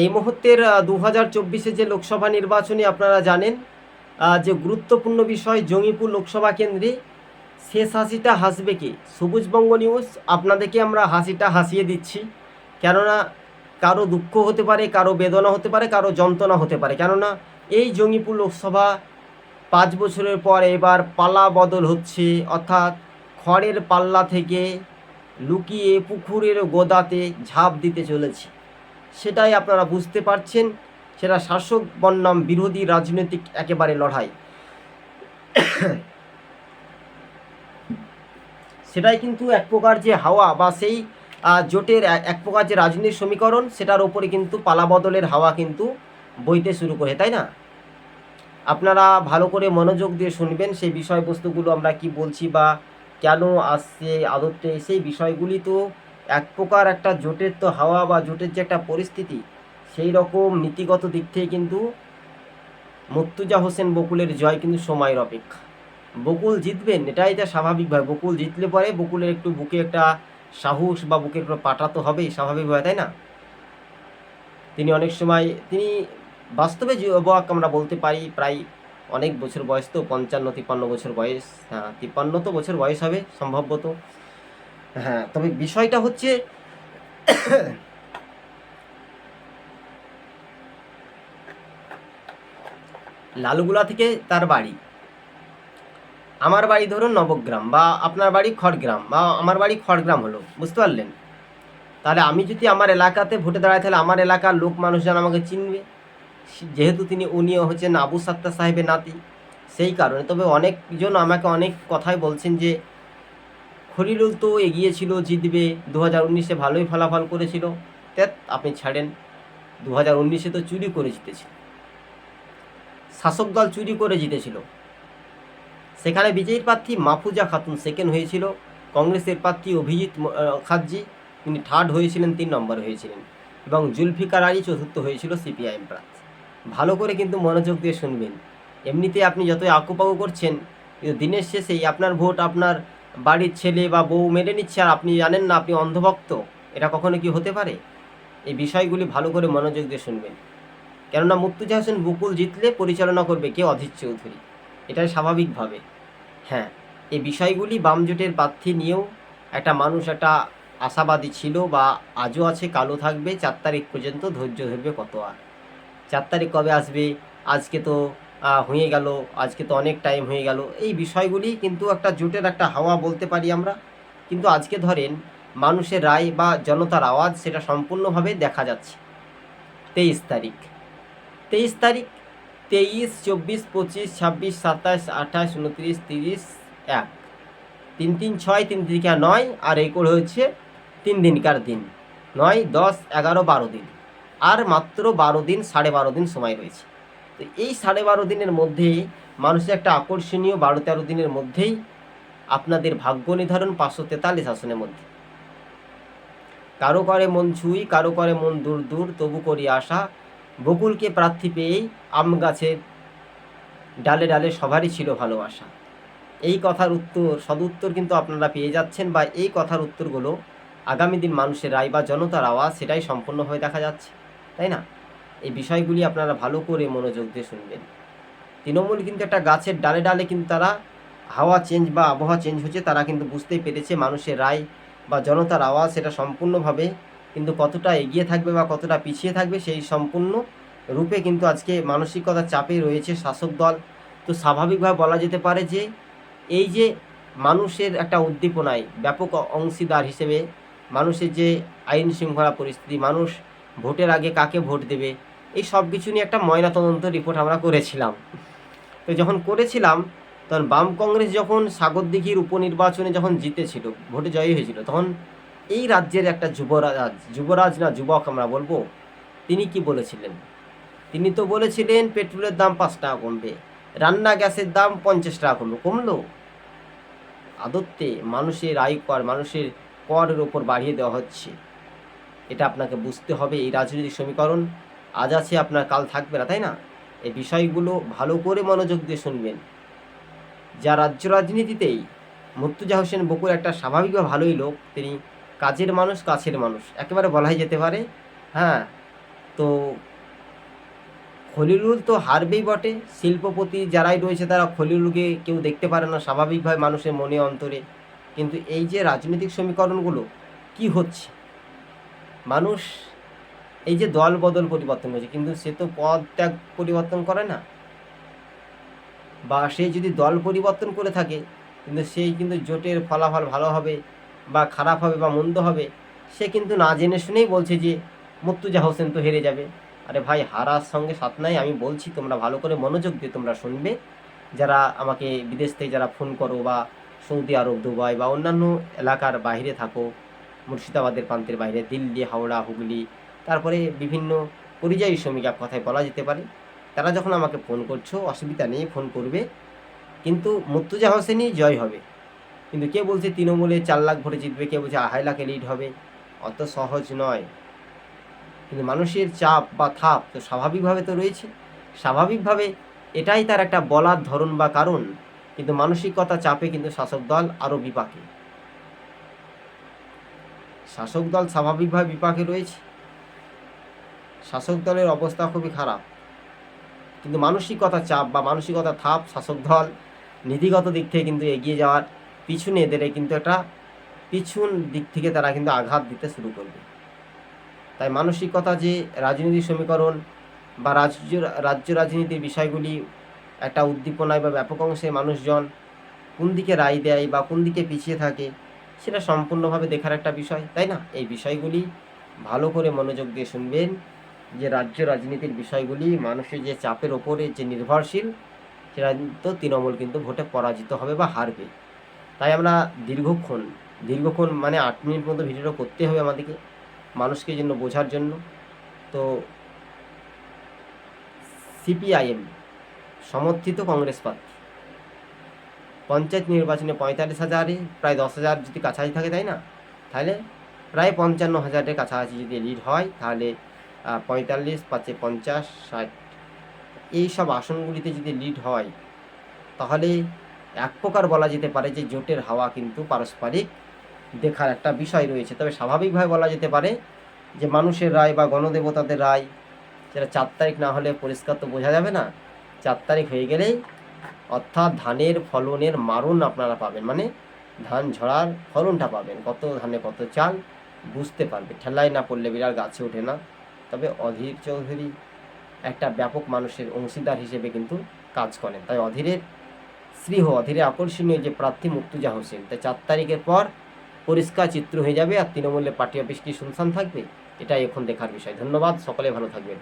এই মুহূর্তের দু হাজার যে লোকসভা নির্বাচনে আপনারা জানেন যে গুরুত্বপূর্ণ বিষয় জঙ্গিপুর লোকসভা কেন্দ্রে, শেষ হাসিটা হাসবে কি? সবুজবঙ্গ নিউজ, আপনাদেরকে আমরা হাসিটা হাসিয়ে দিচ্ছি। কেননা, কারও দুঃখ হতে পারে, কারও বেদনা হতে পারে, কারও যন্ত্রণা হতে পারে। কেননা, এই জঙ্গিপুর লোকসভা পাঁচ বছরের পর এবার পালা বদল হচ্ছে, অর্থাৎ খড়ের পাল্লা থেকে লুকিয়ে পুকুরের গোদাতে ঝাঁপ দিতে চলেছে। সেটাই আপনারা বুঝতে পারছেন। সেটা শাসক বন্যাম বিরোধী রাজনৈতিক একেবারে লড়াই। সেটাই কিন্তু এক প্রকার যে হাওয়া বা সেই জোটের এক- প্রকার যে রাজনীতির সমীকরণ, সেটার ওপরে কিন্তু পালা বদলের হাওয়া কিন্তু বইতে শুরু করে, তাই না? আপনারা ভালো করে মনোযোগ দিয়ে শুনবেন সেই বিষয়বস্তুগুলো আমরা কি বলছি বা কেন আসছে, আদতে সেই বিষয়গুলি তো এক প্রকার একটা জোটের তো হাওয়া বা জোটের যে একটা পরিস্থিতি, সেই রকম নীতিগত দিক থেকে কিন্তু মুর্তুজা হোসেন বকুলের জয় কিন্তু সময়ের অপেক্ষা। বকুল জিতবেন, এটাই যা স্বাভাবিকভাবে বকুল জিতলে পরে বকুলের একটু বুকে একটা সাহস বা বুকের একটু পাটা তো হবেই স্বাভাবিকভাবে তাই না? তিনি অনেক সময়, তিনি বাস্তবে যুবক আমরা বলতে পারি, প্রায় অনেক বছর বয়স তো, পঞ্চান্ন, তিপ্পান্ন বছর বয়স হ্যাঁ তিপ্পান্ন তো বছর বয়স হবে, সম্ভবত। হ্যাঁ তবে বিষয়টা হচ্ছে লালুগুলা থেকে তার বাড়ি। আমার বাড়ি ধরুন নবগ্রাম বা আপনার বাড়ি খড়গ্রাম বা আমার বাড়ি খড়গ্রাম হলো, বুঝতে পারলেন? তাহলে আমি যদি আমার এলাকাতে ভোটে দাঁড়াই, তাহলে আমার এলাকার লোক মানুষজন আমাকে চিনবে। যেহেতু তিনি, উনিও হচ্ছেন আবু সাত্তার সাহেবের নাতি, সেই কারণে। তবে অনেকজন আমাকে অনেক কথাই বলছেন যে খলিলুল তো এগিয়েছিল জিতবে। দু হাজার উনিশে ভালোই ফলাফল করেছিল। ত্যাত আপনি ছাড়েন। দু হাজার উনিশে তো চুরি করে জিতেছিল। শাসক দল চুরি করে জিতেছিল। সেখানে বিজয়ীর প্রার্থী মাফুজা খাতুন সেকেন্ড হয়েছিল। কংগ্রেসের প্রার্থী অভিজিৎ খাদ্জি তিনি থার্ড হয়েছিলেন, তিন নম্বর হয়েছিলেন। এবং জুলফিকার আলী চতুর্থ হয়েছিল সিপিআইএম প্রার্থী। ভালো করে কিন্তু মনোযোগ দিয়ে শুনবেন। এমনিতে আপনি যতই আকুপাকু করছেন, কিন্তু দিনের শেষেই আপনার ভোট, আপনার বাড়ির ছেলে বা বউ মেনে নিচ্ছে আর আপনি জানেন না আপনি অন্ধভক্ত, এটা কখনো কি হতে পারে? এই বিষয়গুলি ভালো করে মনোযোগ দিয়ে শুনবেন। কেননা মুর্তুজা হোসেন বুকুল জিতলে পরিচালনা করবে কে? অধীর চৌধুরী। এটাই স্বাভাবিকভাবে। হ্যাঁ এই বিষয়গুলি বামজোটের প্রার্থী নিয়েও একটা মানুষ একটা আশাবাদী ছিল বা আজও আছে কালো থাকবে, চার তারিখ পর্যন্ত ধৈর্য ধরবে কত আর। চার তারিখ কবে আসবে? আজকে তো হয়ে গেল, আজকে তো অনেক টাইম হয়ে গেল। এই বিষয়গুলি কিন্তু একটা জোটের একটা হাওয়া বলতে পারি আমরা। কিন্তু আজকে ধরেন, মানুষের রায় বা জনতার আওয়াজ সেটা সম্পূর্ণভাবে দেখা যাচ্ছে। তেইশ তারিখ। তেইশ তারিখ, তেইশ, চব্বিশ, পঁচিশ, ছাব্বিশ, সাতাশ, আঠাশ, উনত্রিশ, তিরিশ, এক। তিন তিন ছয়, তিন তিরিকা নয়, আর এই করে হচ্ছে তিন দিনকার দিন। নয়, দশ, এগারো, বারো দিন। আর মাত্র বারো দিন, সাড়ে বারো দিন সময় রয়েছে। তো এই সাড়ে বারো দিনের মধ্যেই মানুষের একটা আকর্ষণীয় বারো তেরো দিনের মধ্যেই আপনাদের ভাগ্য নির্ধারণ পাঁচশো তেতাল্লিশ আসনের মধ্যে। কারও করে মন ছুঁই, কারও করে মন দূর দূর, তবু করি আশা। বকুলকে প্রার্থী পেয়েই আম গাছের ডালে ডালে সবারই ছিল ভালোবাসা। এই কথার উত্তর, সদুত্তর কিন্তু আপনারা পেয়ে যাচ্ছেন বা এই কথার উত্তরগুলো আগামী দিন মানুষের রায় বা জনতার আওয়াজ সেটাই সম্পূর্ণ হয়ে দেখা যাচ্ছে, তাই না? এই বিষয়গুলি আপনারা ভালো করে মনোযোগ দিয়ে শুনবেন। তৃণমূল কিন্তু একটা গাছের ডালে ডালে কিন্তু তারা হাওয়া চেঞ্জ বা আবহাওয়া চেঞ্জ হচ্ছে, তারা কিন্তু বুঝতেই পেরেছে মানুষের রায় বা জনতার আওয়াজ সেটা সম্পূর্ণভাবে কিন্তু কতটা এগিয়ে থাকবে বা কতটা পিছিয়ে থাকবে সেই সম্পূর্ণ রূপে কিন্তু আজকে মানসিকতার চাপে রয়েছে শাসক দল। তো স্বাভাবিকভাবে বলা যেতে পারে যে এই যে মানুষের একটা উদ্দীপনায় ব্যাপক অংশীদার হিসেবে মানুষের যে আইন শৃঙ্খলা পরিস্থিতি, মানুষ ভোটের আগে কাকে ভোট দেবে? এই সব কিছু নিয়ে একটা ময়নাতদন্ত রিপোর্ট আমরা করেছিলাম। তো যখন করেছিলাম, তখন বাম কংগ্রেস যখন সাগরদিঘির উপনির্বাচনে যখন জিতেছিল, ভোটে জয়ী হয়েছিল, তখন এই রাজ্যের একটা যুবরাজ যুবরাজ না, যুবক আমরা বলব, তিনি কি বলেছিলেন? তিনি তো বলেছিলেন পেট্রোলের দাম পাঁচ টাকা কমবে, রান্না গ্যাসের দাম পঞ্চাশ টাকা কমবে কমলো। আদত্তে মানুষের আয় কর, মানুষের করের ওপর বাড়িয়ে দেওয়া হচ্ছে। এটা আপনাকে বুঝতে হবে এই রাজনৈতিক সমীকরণ। আজ আছে, আপনার কাল থাকবে না, তাই না? এই বিষয়গুলো ভালো করে মনোযোগ দিয়ে শুনবেন। যা রাজ্য রাজনীতিতেই মুর্তুজা হোসেন বকুর একটা স্বাভাবিকভাবে ভালোই লোক। তিনি কাজের মানুষ, কাছের মানুষ। একেবারে বলাই যেতে পারে হ্যাঁ? তো খলিলুল তো হারবেই বটে। শিল্পপতি যারাই রয়েছে, তারা খলিলুলকে কেউ দেখতে পারে না। স্বাভাবিকভাবে মানুষের মনে অন্তরে। কিন্তু এই যে রাজনৈতিক সমীকরণগুলো, কি হচ্ছে? মানুষ এই যে দল বদল পরিবর্তন হয়েছে কিন্তু সে তো পদ ত্যাগ পরিবর্তন করে না। বা সে যদি দল পরিবর্তন করে থাকে, কিন্তু সেই কিন্তু জোটের ফলাফল ভালো হবে বা খারাপ হবে বা মন্দ হবে, সে কিন্তু না জেনে শুনেই বলছে যে মুর্তুজা হোসেন তো হেরে যাবে। আরে ভাই, হারার সঙ্গে সাথ নাই, আমি বলছি তোমরা ভালো করে মনোযোগ দিয়ে তোমরা শুনবে। যারা আমাকে বিদেশ থেকে যারা ফোন করো বা সৌদি আরব, দুবাই বা অন্যান্য এলাকার বাইরে থাকো মুর্শিদাবাদের প্রান্তের বাইরে, দিল্লি, হাওড়া, হুগলি, তারপরে বিভিন্ন পরিযায়ী শ্রমিক এক কথায় বলা যেতে পারে। তারা যখন আমাকে ফোন করছ, অসুবিধা নেই, ফোন করবে। কিন্তু মুর্তুজা হোসেনই জয় হবে। কিন্তু কে বলছে তৃণমূলে চার লাখ ভোটে জিতবে কে বলছে আড়াই লাখে লিড হবে। অত সহজ নয়। কিন্তু মানুষের চাপ বা থাপ তো স্বাভাবিকভাবে তো রয়েছে। স্বাভাবিকভাবে এটাই তার একটা বলার ধরন বা কারণ। কিন্তু মানসিকতা চাপে কিন্তু শাসক দল আরও বিপাকে। শাসক দল স্বাভাবিকভাবে বিপাকে রয়েছে। শাসক দলের অবস্থা খুবই খারাপ। কিন্তু মানসিকতা চাপ বা মানসিকতা থাপ শাসক দল নীতিগত দিক থেকে কিন্তু এগিয়ে যাওয়ার পিছনে এদের কিন্তু একটা পিছন দিক থেকে তারা কিন্তু আঘাত দিতে শুরু করবে। তাই মানসিকতা যে রাজনৈতিক সমীকরণ বা রাজ্য রাজ্য রাজনীতির বিষয়গুলি একটা উদ্দীপনায় বা ব্যাপক অংশে মানুষজন কোন দিকে রায় দেয় বা কোন দিকে পিছিয়ে থাকে সেটা সম্পূর্ণভাবে দেখার একটা বিষয়, তাই না? এই বিষয়গুলি ভালো করে মনোযোগ দিয়ে শুনবেন যে রাজ্য রাজনীতির বিষয়গুলি, মানুষের যে চাপের ওপরে যে নির্ভরশীল, সেটা তো তৃণমূল কিন্তু ভোটে পরাজিত হবে বা হারবে। তাই আমরা দীর্ঘক্ষণ দীর্ঘক্ষণ মানে আট মিনিট মতো ভিডিওটা করতে হবে আমাদেরকে, মানুষকে জন্য বোঝার জন্য। তো সিপিআইএম, সমর্থিত কংগ্রেস প্রার্থী। পঞ্চায়েত নির্বাচনে পঁয়তাল্লিশ হাজারে, প্রায় দশ হাজার যদি কাছাকাছি থাকে, তাই না? তাহলে প্রায় পঞ্চান্ন হাজারের কাছাকাছি যদি লিড হয়, তাহলে পঁয়তাল্লিশ পাঁচে পঞ্চাশ, ষাট, এই সব আসনগুলিতে যদি লিড হয়, তাহলে এক প্রকার বলা যেতে পারে যে জোটের হাওয়া কিন্তু পারস্পরিক দেখার একটা বিষয় রয়েছে। তবে স্বাভাবিকভাবে বলা যেতে পারে যে মানুষের রায় বা গণদেবতাদের রায় সেটা চার তারিখ না হলে পরিষ্কার তো বোঝা যাবে না, চার তারিখ হয়ে গেলেই অর্থাৎ ধানের ফলনের মারণ আপনারা পাবেন মানে ধান ঝরার ফলনটা পাবেন। কত ধানে কত চাল, বুঝতে পারবে। ঠেলায় না পড়লে বিড়াল গাছে ওঠে না। তবে অধীর চৌধুরী একটা ব্যাপক মানুষের অংশীদার হিসেবে কিন্তু কাজ করেন। তাই অধীরের শ্রীহ অধীরে আকর্ষণীয় যে প্রার্থী মুক্তুজা হোসেন, তাই চার তারিখের পর পরিষ্কার চিত্র হয়ে যাবে আর তৃণমূলের পার্টি অফিস কি শুনশান থাকবে? এটাই এখন দেখার বিষয়। ধন্যবাদ, সকলে ভালো থাকবেন।